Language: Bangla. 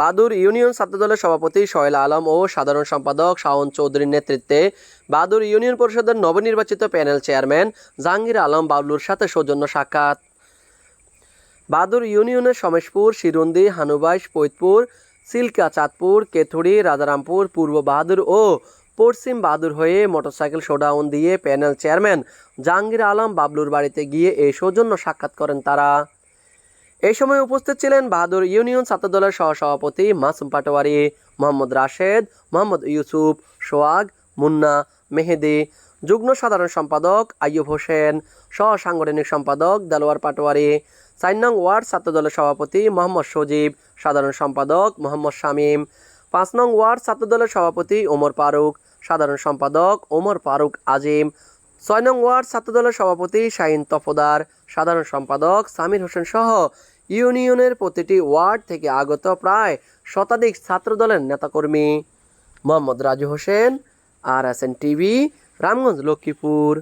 বাদুর ইউনিয়ন ছাত্রদলের সভাপতি সোহেল আলম ও সাধারণ সম্পাদক শাওন চৌধুরীর নেতৃত্বে বাদুর ইউনিয়ন পরিষদের নবনির্বাচিত প্যানেল চেয়ারম্যান জাহাঙ্গীর আলম বাবলুর সাথে সৌজন্য সাক্ষাৎ। বাদুর ইউনিয়নের সমেশপুর, শিরুন্দি, হানুবাইশ পৈতপুর সিলকা, চাঁদপুর কেথুড়ি রাজারামপুর, পূর্ব বাহাদুর ও পশ্চিম বাহাদুর হয়ে মোটরসাইকেল শোডাউন দিয়ে প্যানেল চেয়ারম্যান জাহাঙ্গীর আলম বাবলুর বাড়িতে গিয়ে এই সৌজন্য সাক্ষাৎ করেন তারা। এই সময় উপস্থিত ছিলেন বাহাদুর ইউনিয়ন ছাত্রদলের সহসভাপতি মাসুম পাটোয়ারি, মোহাম্মদ রাশেদ, মোহাম্মদ ইউসুফ সোয়াগ মুন্না, মেহেদি, যুগ্ম সাধারণ সম্পাদক আইয়ুব হোসেন সহ সাংগঠনিক সম্পাদক দেলোয়ার পাটোয়ারি চার নং ওয়ার্ড ছাত্রদলের সভাপতি মোহাম্মদ সজীব, সাধারণ সম্পাদক মোহাম্মদ শামীম পাঁচ নং ওয়ার্ড ছাত্রদলের সভাপতি ওমর ফারুক, সাধারণ সম্পাদক ওমর ফারুক আজিম ছয় নং ওয়ার্ড ছাত্রদলের সভাপতি শাহিন তফদার, সাধারণ সম্পাদক সামির হোসেন সহ ইউনিয়নের প্রতিটি ওয়ার্ড থেকে আগত প্রায় শতাধিক ছাত্র দলের নেতাকর্মী। Mohammad Raju Hossain, R S N TV, Ramganj, Lakshmipur.